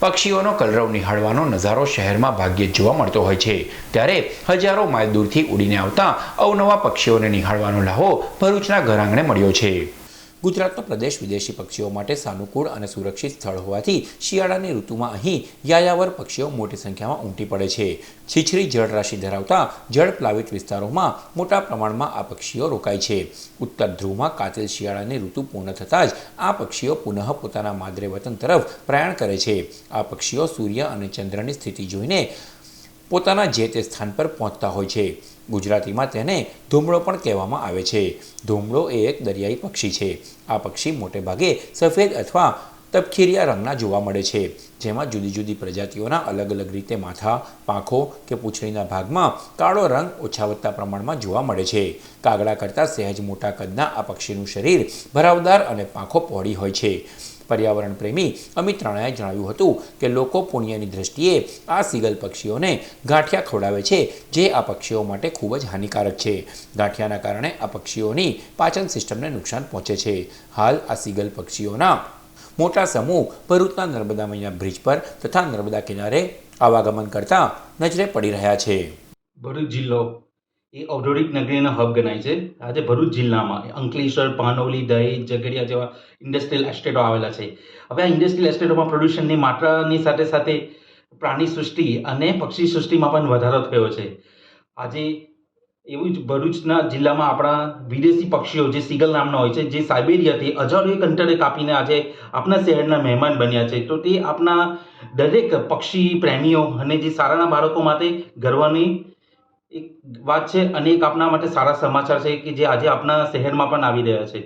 પક્ષીઓનો કલરવ નિહાળવાનો નજારો શહેરમાં ભાગ્યે જોવા મળતો હોય છે. ત્યારે હજારો માઇલ દૂરથી ઉડીને આવતા અવનવા પક્ષીઓને નિહાળવાનો લાહો ભરૂચના ઘર આંગણે મળ્યો છે. ગુજરાતનો પ્રદેશ વિદેશી પક્ષીઓ માટે સાનુકૂળ અને સુરક્ષિત સ્થળ હોવાથી શિયાળાની ઋતુમાં અહીં યાયાવર પક્ષીઓ મોટી સંખ્યામાં ઉમટી પડે છે. છીછરી જળરાશિ ધરાવતા જળ પ્લાવિત વિસ્તારોમાં મોટા પ્રમાણમાં આ પક્ષીઓ રોકાય છે. ઉત્તર ધ્રુવમાં કાતિલ શિયાળાની ઋતુ પૂર્ણ થતાં જ આ પક્ષીઓ પુનઃ પોતાના માદરે વતન તરફ પ્રયાણ કરે છે. આ પક્ષીઓ સૂર્ય અને ચંદ્રની સ્થિતિ જોઈને પોતાના જે તે સ્થાન પર પહોંચતા હોય છે. ગુજરાતીમાં તેને ધૂમડો પણ કહેવામાં આવે છે. ધૂમડો એ એક દરિયાઈ પક્ષી છે. આ પક્ષી મોટે ભાગે સફેદ અથવા તપખીરિયા રંગના જોવા મળે છે. જેમાં જુદી જુદી પ્રજાતિઓના અલગ અલગ રીતે માથા, પાંખો કે પૂંછડીના ભાગમાં કાળો રંગ ઓછા વધતા પ્રમાણમાં જોવા મળે છે. કાગડા કરતાં સહેજ મોટા કદના આ પક્ષીનું શરીર ભરાવદાર અને પાંખો પહોળી હોય છે. પર્યાવરણ પ્રેમી અમિત રાણાએ જણાવ્યું હતું કે લોકો પુણ્યની દ્રષ્ટિએ આ સીગલ પક્ષીઓને ગાંઠિયા ખવડાવે છે, જે આ પક્ષીઓ માટે ખૂબ જ હાનિકારક છે. ગાંઠિયાના કારણે આ પક્ષીઓની પાચન સિસ્ટમને નુકસાન પહોંચે છે. હાલ આ સીગલ પક્ષીઓના મોટા સમૂહ ભરૂચના નર્મદા મૈયા બ્રિજ પર તથા નર્મદા કિનારે આવાગમન કરતા નજરે પડી રહ્યા છે. ભરૂચ જિલ્લો એ ઔદ્યોગિક નગરીનો હબ ગણાય છે. આજે ભરૂચ જિલ્લામાં અંકલેશ્વર, પાનોલી, દહેજ, ઝઘડિયા જેવા ઇન્ડસ્ટ્રીયલ એસ્ટેટો આવેલા છે. હવે આ ઇન્ડસ્ટ્રીયલ એસ્ટેટોમાં પ્રદૂષણની માત્રાની સાથે સાથે પ્રાણી સૃષ્ટિ અને પક્ષી સૃષ્ટિમાં પણ વધારો થયો છે. આજે એવું જ ભરૂચના જિલ્લામાં આપણા વિદેશી પક્ષીઓ, જે સીગલ નામના હોય છે, જે સાઇબેરિયાથી હજારો અંતરે કાપીને આજે આપણા શહેરના મહેમાન બન્યા છે. તો તે આપણા દરેક પક્ષી પ્રેમીઓ અને જે શાળાના બાળકો માટે ગર્વની એક વાત છે, અને એક આપણા માટે સારા સમાચાર છે કે જે આજે આપણા શહેરમાં પણ આવી રહ્યા છે.